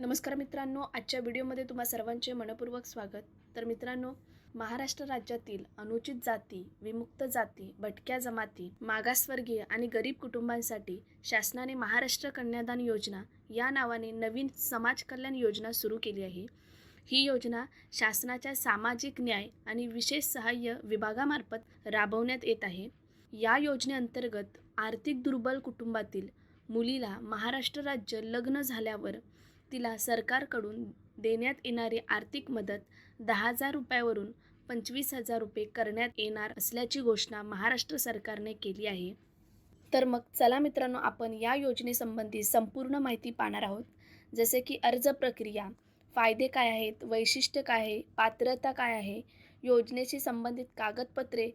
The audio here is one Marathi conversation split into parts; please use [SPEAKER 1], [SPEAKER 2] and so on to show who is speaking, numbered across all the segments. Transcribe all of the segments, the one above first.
[SPEAKER 1] नमस्कार मित्रांनो आजच्या व्हिडिओमध्ये तुम्हा सर्वांचे मनपूर्वक स्वागत. तर मित्रांनो महाराष्ट्र राज्यातील अनुचित जाती विमुक्त जाती भटक्या जमाती मागासवर्गीय आणि गरीब कुटुंबांसाठी शासनाने महाराष्ट्र कन्यादान योजना या नावाने नवीन समाज कल्याण योजना सुरू केली आहे. ही योजना शासनाच्या सामाजिक न्याय आणि विशेष सहाय्य विभागामार्फत राबवण्यात येत आहे. या योजनेअंतर्गत आर्थिक दुर्बल कुटुंबातील मुलीला महाराष्ट्र राज्य लग्न झाल्यावर तिला सरकारकडून देण्यात येणारी आर्थिक मदत दहा हजार रुपयावरून पंचवीस हजार रुपये करण्यात येणार असल्याची घोषणा महाराष्ट्र सरकारने केली आहे. तर मग चला मित्रांनो आपण या योजनेसंबंधी संपूर्ण माहिती पाहणार आहोत. जसे की अर्ज प्रक्रिया फायदे काय आहेत वैशिष्ट्य काय आहे पात्रता काय आहे योजनेशी संबंधित कागदपत्रे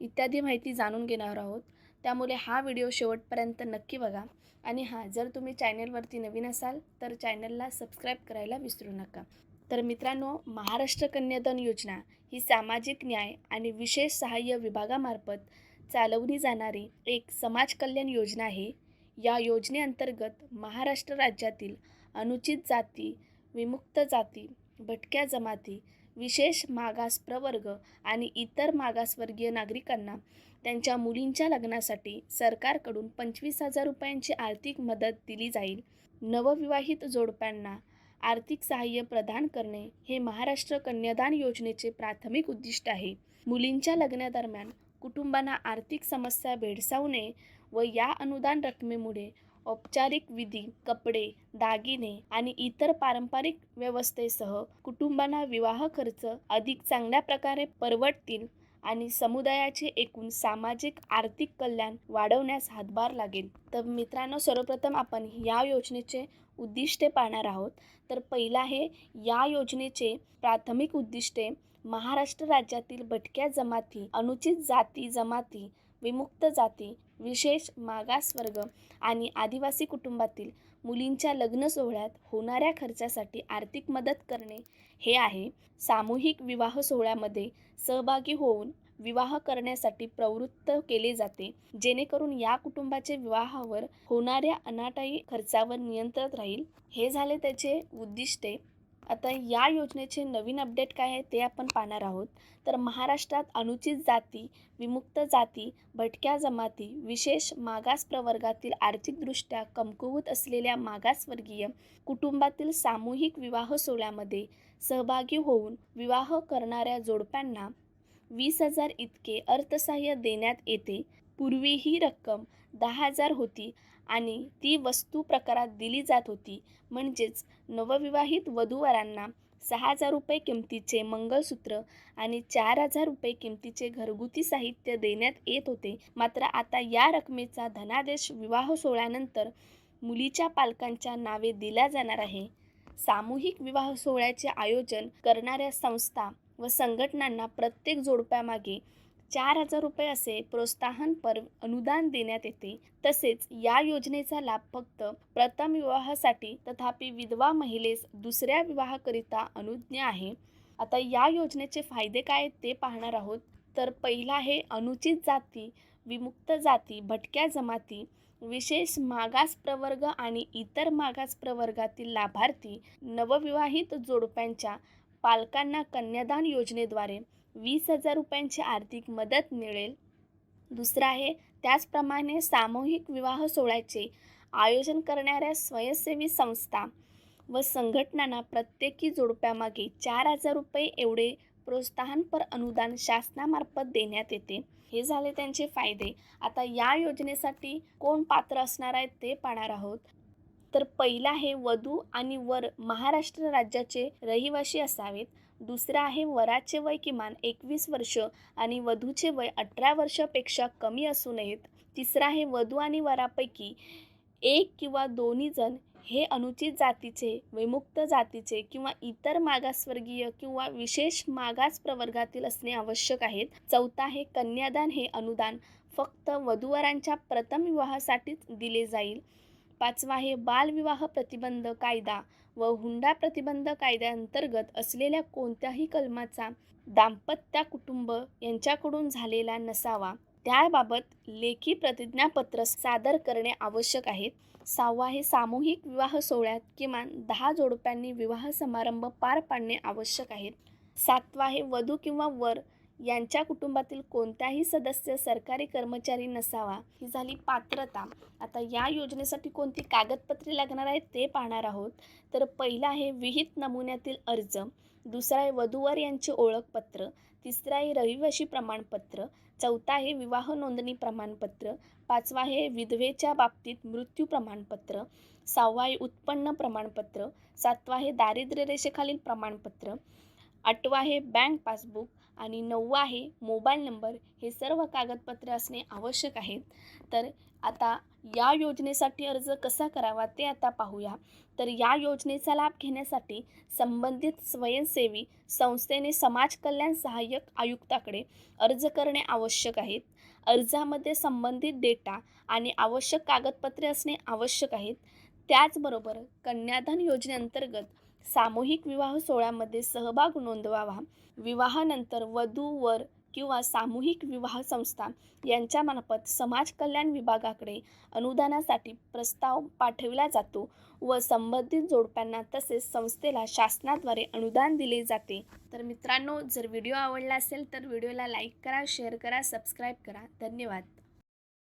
[SPEAKER 1] इत्यादी माहिती जाणून घेणार आहोत. त्यामुळे हा व्हिडिओ शेवटपर्यंत नक्की बघा. आणि हां जर तुम्ही चॅनलवरती नवीन असाल तर चॅनलला सबस्क्राईब करायला विसरू नका. तर मित्रांनो महाराष्ट्र कन्यादान योजना ही सामाजिक न्याय आणि विशेष सहाय्य विभागामार्फत चालवली जाणारी एक समाज कल्याण योजना आहे. या योजनेअंतर्गत महाराष्ट्र राज्यातील अनुचित जाती विमुक्त जाती भटक्या जमाती विशेष मागास प्रवर्ग आणि इतर मागासवर्गीय नागरिकांना त्यांच्या मुलींच्या लग्नासाठी सरकारकडून पंचवीस हजार रुपयांची आर्थिक मदत दिली जाईल. नवविवाहित जोडप्यांना आर्थिक सहाय्य प्रदान करणे हे महाराष्ट्र कन्यादान योजनेचे प्राथमिक उद्दिष्ट आहे. मुलींच्या लग्नादरम्यान कुटुंबांना आर्थिक समस्या भेडसावू नये व या अनुदान रकमेमुळे औपचारिक विधी कपडे दागिने आणि इतर पारंपरिक व्यवस्थेसह कुटुंबांना विवाह खर्च अधिक चांगल्या प्रकारे परवडतील आणि समुदायाचे एकूण सामाजिक आर्थिक कल्याण वाढवण्यास हातभार लागेल. तर मित्रांनो सर्वप्रथम आपण या योजनेचे उद्दिष्टे पाहणार आहोत. तर पहिला आहे या योजनेचे प्राथमिक उद्दिष्टे महाराष्ट्र राज्यातील भटक्या जमाती अनुचित जाती जमाती विमुक्त जाती विशेष मागासवर्ग आणि आदिवासी कुटुंबातील मुलींच्या लग्न सोहळ्यात होणाऱ्या खर्चासाठी आर्थिक मदत करणे हे आहे. सामूहिक विवाह सोहळ्यामध्ये सहभागी होऊन विवाह करण्यासाठी प्रवृत्त केले जाते जेणेकरून या कुटुंबाचे विवाहावर होणाऱ्या अनाटाई खर्चावर नियंत्रण राहील. हे झाले त्याचे उद्दिष्टे. आता या योजनेचे नवीन अपडेट काय आहे ते आपण पाहणार आहोत. तर महाराष्ट्रात अनुचित जाती विमुक्त जाती भटक्या जमाती विशेष मागास प्रवर्गातील आर्थिकदृष्ट्या कमकुवत असलेल्या मागासवर्गीय कुटुंबातील सामूहिक विवाह सोहळ्यामध्ये सहभागी होऊन विवाह करणाऱ्या जोडप्यांना वीस हजार इतके अर्थसहाय्य देण्यात येते. पूर्वी ही रक्कम दहा हजार होती. आणि ती वस्तू प्रकारात दिली जात होती. म्हणजेच नवविवाहित वधूवरांना सहा हजार रुपये किमतीचे मंगळसूत्र आणि चार हजार रुपये किमतीचे घरगुती साहित्य देण्यात येत होते. मात्र आता या रकमेचा धनादेश विवाह सोहळ्यानंतर मुलीच्या पालकांच्या नावे दिला जाणार आहे. सामूहिक विवाह सोहळ्याचे आयोजन करणाऱ्या संस्था व संघटनांना प्रत्येक जोडप्यामागे चार हजार रुपये असे प्रोत्साहन पर अनुदान देण्यात येते. तसेच या योजनेचा लाभ फक्त प्रथम विवाहासाठी तथापि विधवा महिलेस दुसऱ्या विवाहाकरिता अनुज्ञ आहे. आता या योजनेचे फायदे काय ते पाहणार आहोत. तर पहिला आहे अनुचित जाती विमुक्त जाती भटक्या जमाती विशेष मागास प्रवर्ग आणि इतर मागास प्रवर्गातील लाभार्थी नवविवाहित जोडप्यांच्या पालकांना कन्यादान योजनेद्वारे वीस हजार रुपयांची आर्थिक मदत मिळेल. दुसरं आहे त्याचप्रमाणे सामूहिक विवाह सोहळ्याचे आयोजन करणाऱ्या स्वयंसेवी संस्था व संघटनांना प्रत्येकी जोडप्यामागे चार हजार रुपये एवढे प्रोत्साहनपर अनुदान शासनामार्फत देण्यात येते. हे झाले त्यांचे फायदे. आता या योजनेसाठी कोण पात्र असणार आहेत ते पाहणार आहोत. तर पहिला हे वधू आणि वर महाराष्ट्र राज्याचे रहिवासी असावेत. दुसरा आहे वराचे वय किमान एकवीस वर्ष आणि वधूचे वय अठरा वर्षापेक्षा कमी असू नयेत. तिसरा आहे वधू आणि वरापैकी एक किंवा दोन्ही जण हे अनुचित जातीचे विमुक्त जातीचे किंवा इतर मागासवर्गीय किंवा विशेष मागास प्रवर्गातील असणे आवश्यक आहेत. चौथा आहे कन्यादान हे अनुदान. फक्त वधूवरांच्या प्रथम विवाहासाठीच दिले जाईल. पाचवा आहे बालविवाह प्रतिबंध कायदा. व हुंडा प्रतिबंध कायद्याअंतर्गत असलेल्या कोणत्याही कलमाचा दाम्पत्या कुटुंब यांच्याकडून झालेला नसावा. त्याबाबत लेखी प्रतिज्ञापत्र सादर करणे आवश्यक आहे. सहावा हे सामूहिक विवाह सोहळ्यात किमान दहा जोडप्यांनी विवाह समारंभ पार पाडणे आवश्यक आहे. सातवा हे वधू किंवा वर यांच्या कुटुंबातील कोणत्याही सदस्य सरकारी कर्मचारी नसावा ही झाली पात्रता. आता या योजनेसाठी कोणती कागदपत्रे लागणार आहेत ते पाहणार आहोत. तर पहिलं आहे विहित नमुन्यातील अर्ज. दुसरा आहे वधूवर यांचे ओळखपत्र. तिसरा आहे रहिवाशी प्रमाणपत्र. चौथा आहे विवाह नोंदणी प्रमाणपत्र. पाचवा आहे विधवेच्या बाबतीत मृत्यू प्रमाणपत्र. सहावा आहे उत्पन्न प्रमाणपत्र. सातवा आहे दारिद्र्य रेषेखालील प्रमाणपत्र. आठवा आहे बँक पासबुक. आणि नववा आहे. मोबाईल नंबर हे सर्व कागदपत्रे असणे आवश्यक आहेत तर आता या योजनेसाठी अर्ज कसा करावा ते आता पाहूया. तर या योजनेचा लाभ घेण्यासाठी संबंधित स्वयंसेवी संस्थेने समाज कल्याण सहाय्यक आयुक्ताकडे अर्ज करणे आवश्यक आहेत अर्जामध्ये संबंधित डेटा आणि आवश्यक कागदपत्रे असणे आवश्यक आहेत. त्याचबरोबर कन्यादान योजनेअंतर्गत सामूहिक विवाह सोहळ्यामध्ये सहभाग नोंदवावा. विवाहानंतर वधू वर किंवा सामूहिक विवाह संस्था यांच्यामार्फत समाज कल्याण विभागाकडे अनुदानासाठी प्रस्ताव पाठविला जातो व संबंधित जोडप्यांना तसेच संस्थेला शासनाद्वारे अनुदान दिले जाते. तर मित्रांनो जर व्हिडिओ आवडला असेल तर व्हिडिओला लाईक करा शेअर करा सबस्क्राईब करा. धन्यवाद.